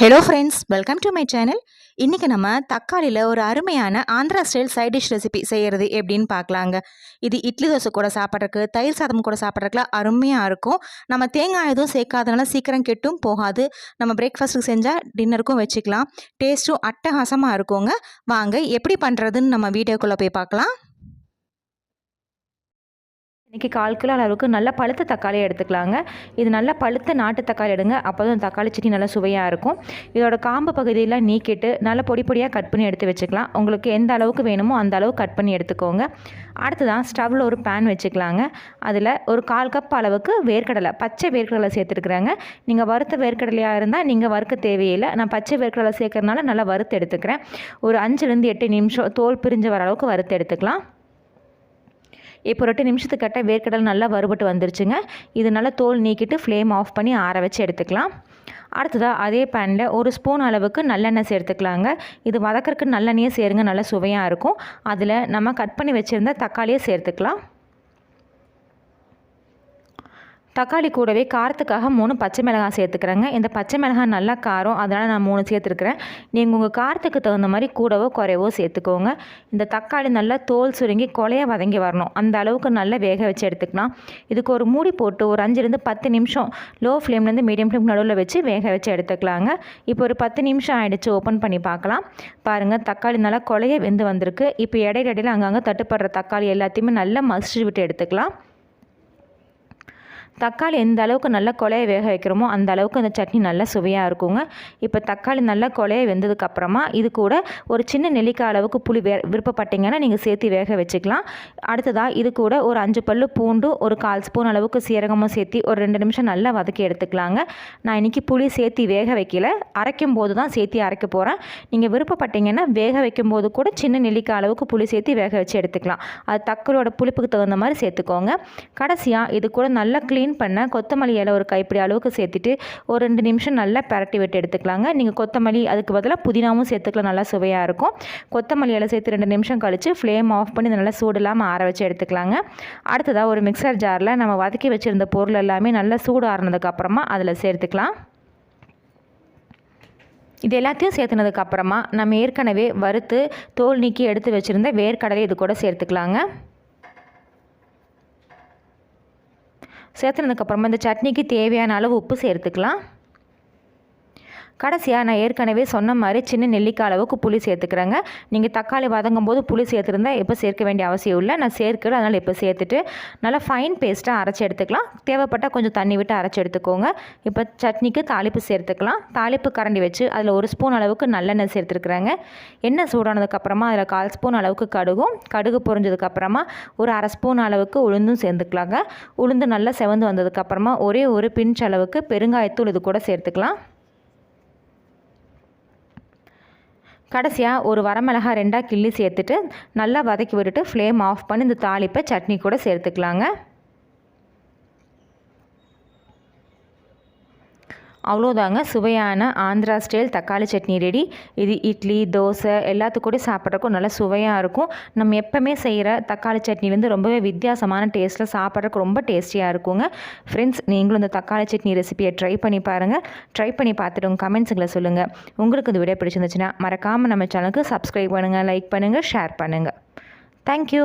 Hello friends welcome to my channel இன்றைக்கி நம்ம தக்காளியில் ஒரு அருமையான Andhra style side dish recipe செய்கிறது எப்படின்னு பார்க்கலாங்க. இது இட்லி தோசை கூட சாப்பிட்றக்கு தயிர் சாதம் கூட சாப்பிட்றக்குலாம் அருமையாக இருக்கும். நம்ம தேங்காய் எதுவும் சேர்க்காதனால சீக்கிரம் கெட்டும் போகாது. நம்ம பிரேக்ஃபாஸ்ட்டுக்கு செஞ்சால் டின்னருக்கும் வச்சுக்கலாம். டேஸ்ட்டும் அட்டகாசமாக இருக்குங்க. வாங்க எப்படி பண்ணுறதுன்னு நம்ம வீடியோக்குள்ளே போய் பார்க்கலாம். இன்றைக்கி கால் கிலோ அளவுக்கு நல்ல பழுத்த தக்காளி எடுத்துக்கலாங்க. இது நல்லா பழுத்த நாட்டு தக்காளி எடுங்க. அப்போ தான் தக்காளி சட்னி நல்லா சுவையாக இருக்கும். இதோட காம்பு பகுதியெல்லாம் நீக்கிட்டு நல்லா பொடி பொடியாக கட் பண்ணி எடுத்து வச்சுக்கலாம். உங்களுக்கு எந்த அளவுக்கு வேணுமோ அந்த அளவுக்கு கட் பண்ணி எடுத்துக்கோங்க. அடுத்ததான் ஸ்டவ்வில் ஒரு பேன் வச்சுக்கலாங்க. அதில் ஒரு கால் கப் அளவுக்கு வேர்க்கடலை பச்சை வேர்க்கடலை சேர்த்துருக்குறாங்க. நீங்கள் வறுத்த வேர்க்கடலையாக இருந்தால் நீங்கள் வறுக்க தேவையில்லை. நான் பச்சை வேர்க்கடலை சேர்க்கறதுனால நல்லா வறுத்து எடுத்துக்கிறேன். ஒரு அஞ்சுலேருந்து எட்டு நிமிஷம் தோல் பிரிஞ்சு வர அளவுக்கு வறுத்து எடுத்துக்கலாம். இப்போ ரெண்டு நிமிஷத்துக்கு கட்ட வேர்க்கடலை நல்லா வறுபட்டு வந்துருச்சுங்க. இது நல்லா தோல் நீக்கிட்டு ஃப்ளேம் ஆஃப் பண்ணி ஆற வச்சு எடுத்துக்கலாம். அடுத்ததாக அதே பேனில் ஒரு ஸ்பூன் அளவுக்கு நல்லெண்ணெய் சேர்த்துக்கலாங்க. இது வதக்கறக்கு நல்லெண்ணெயே சேருங்க நல்லா சுவையாக இருக்கும். அதில் நம்ம கட் பண்ணி வச்சுருந்த தக்காளியை சேர்த்துக்கலாம். தக்காளி கூடவே காரத்துக்காக மூணு பச்சை மிளகாய் சேர்த்துக்கிறேங்க. இந்த பச்சை மிளகாய் நல்லா காரம் அதனால் நான் மூணு சேர்த்துருக்குறேன். நீங்கள் உங்கள் காரத்துக்கு தகுந்த மாதிரி கூடவோ குறைவோ சேர்த்துக்கோங்க. இந்த தக்காளி நல்லா தோல் சுருங்கி கொலையாக வதங்கி வரணும். அந்த அளவுக்கு நல்லா வேக வச்சு எடுத்துக்கலாம். இதுக்கு ஒரு மூடி போட்டு ஒரு அஞ்சுலேருந்து பத்து நிமிஷம் லோ ஃப்ளேம்லேருந்து மீடியம் ஃப்ளேம் நடுவில் வச்சு வேக வச்சு எடுத்துக்கலாங்க. இப்போ ஒரு பத்து நிமிஷம் ஆகிடுச்சு ஓப்பன் பண்ணி பார்க்கலாம். பாருங்கள் தக்காளி நல்லா கொலையை வெந்து வந்திருக்கு. இப்போ இடையில இடையில அங்கங்கே தட்டுப்படுற தக்காளி எல்லாத்தையுமே நல்லா மசிச்சு விட்டு எடுத்துக்கலாம். தக்காளி எந்த அளவுக்கு நல்லா கொலையை வேக வைக்கிறோமோ அந்த அளவுக்கு அந்த சட்னி நல்லா சுவையாக இருக்குங்க. இப்போ தக்காளி நல்லா கொலையை வெந்ததுக்கப்புறமா இது கூட ஒரு சின்ன நெல்லிக்காய் அளவுக்கு புளி வே விருப்பப்பட்டீங்கன்னா நீங்கள் சேர்த்து வேக வச்சுக்கலாம். அடுத்ததாக இது கூட ஒரு அஞ்சு பல்லு பூண்டு ஒரு கால் ஸ்பூன் அளவுக்கு சீரகமும் சேர்த்து ஒரு ரெண்டு நிமிஷம் நல்லா வதக்கி எடுத்துக்கலாங்க. நான் இன்றைக்கி புளி சேர்த்து வேக வைக்கல. அரைக்கும் போது தான் சேர்த்து அரைக்க போகிறேன் நீங்கள் விருப்பப்பட்டீங்கன்னா வேக வைக்கும் போது கூட சின்ன நெல்லிக்காய் அளவுக்கு புளி சேர்த்து வேக வச்சு எடுத்துக்கலாம். அது தக்களோட புளிப்புக்கு தகுந்த மாதிரி சேர்த்துக்கோங்க. கடைசியாக இது கூட நல்லா க்ளீன் க்ளீன் பண்ண கொத்தமல்லி இலை ஒரு கைப்பிடி அளவுக்கு சேர்த்துட்டு ஒரு ரெண்டு நிமிஷம் நல்லா பரட்டி விட்டு எடுத்துக்கலாங்க. நீங்கள் கொத்தமல்லி அதுக்கு பதிலாக புதினாவும் சேர்த்துக்கலாம் நல்லா சுவையாக இருக்கும். கொத்தமல்லி இலை சேர்த்து ரெண்டு நிமிஷம் கழித்து ஃப்ளேம் ஆஃப் பண்ணி நல்லா சூடு இல்லாமல் ஆற வச்சு எடுத்துக்கலாங்க. அடுத்ததாக ஒரு மிக்சர் ஜாரில் நம்ம வதக்கி வச்சுருந்த பொருள் எல்லாமே நல்லா சூடு ஆறுனதுக்கப்புறமா அதில் சேர்த்துக்கலாம். இது எல்லாத்தையும் சேர்த்துனதுக்கப்புறமா நம்ம ஏற்கனவே வறுத்து தோல் நீக்கி எடுத்து வச்சுருந்த வேர்க்கடலை இது கூட சேர்த்துக்கலாங்க. சேர்த்துனதுக்கப்புறமா இந்த சட்னிக்கு தேவையான அளவு உப்பு சேர்த்துக்கலாம். கடைசியாக நான் ஏற்கனவே சொன்ன மாதிரி சின்ன நெல்லிக்காய் அளவுக்கு புளி சேர்த்துக்கிறேங்க. நீங்கள் தக்காளி வதங்கும் போது புளி சேர்த்துருந்தா இப்போ சேர்க்க வேண்டிய அவசியம் இல்லை. நான் சேர்க்கிறேன் அதனால் இப்போ சேர்த்துட்டு நல்லா ஃபைன் பேஸ்ட்டாக அரைச்சி எடுத்துக்கலாம். தேவைப்பட்டால் கொஞ்சம் தண்ணி விட்டு அரைச்சி எடுத்துக்கோங்க. இப்போ சட்னிக்கு தாளிப்பு சேர்த்துக்கலாம். தாளிப்பு கரண்டி வச்சு அதில் ஒரு ஸ்பூன் அளவுக்கு நல்லெண்ணெய் சேர்த்துருக்குறாங்க. எண்ணெய் சூடானதுக்கப்புறமா அதில் கால் ஸ்பூன் அளவுக்கு கடுகும். கடுகு பொறிஞ்சதுக்கப்புறமா ஒரு அரை ஸ்பூன் அளவுக்கு உளுந்தும் சேர்த்துக்கலாங்க உளுந்து நல்லா செவந்து வந்ததுக்கப்புறமா ஒரே ஒரு பிஞ்ச் அளவுக்கு பெருங்காயத்தூள் இது கூட சேர்த்துக்கலாம். கடைசியாக ஒரு வரமிளகா ரெண்டாக கிள்ளி சேர்த்துட்டு நல்லா வதக்கி விட்டுட்டு ஃப்ளேம் ஆஃப் பண்ணி இந்த தாளிப்பை சட்னி கூட சேர்த்துக்கலாங்க. அவ்வளோதாங்க சுவையான ஆந்திரா ஸ்டைல் தக்காளி சட்னி ரெடி இது இட்லி தோசை எல்லாத்துக்கூடையும் சாப்பிட்றக்கும் நல்லா சுவையாக இருக்கும். நம்ம எப்போவுமே செய்கிற தக்காளி சட்னிலேருந்து ரொம்பவே வித்தியாசமான டேஸ்ட்டில் சாப்பிட்றதுக்கு ரொம்ப டேஸ்டியாக இருக்குங்க. ஃப்ரெண்ட்ஸ் நீங்களும் இந்த தக்காளி சட்னி ரெசிபியை ட்ரை பண்ணி பாருங்கள் ட்ரை பண்ணி பார்த்துட்டு உங்கள் கமெண்ட்ஸுங்களை சொல்லுங்கள் உங்களுக்கு இந்த வீடியோ பிடிச்சிருந்துச்சுன்னா மறக்காமல் நம்ம சேனலுக்கு சப்ஸ்கிரைப் பண்ணுங்கள் லைக் பண்ணுங்கள் ஷேர் பண்ணுங்கள் தேங்க்யூ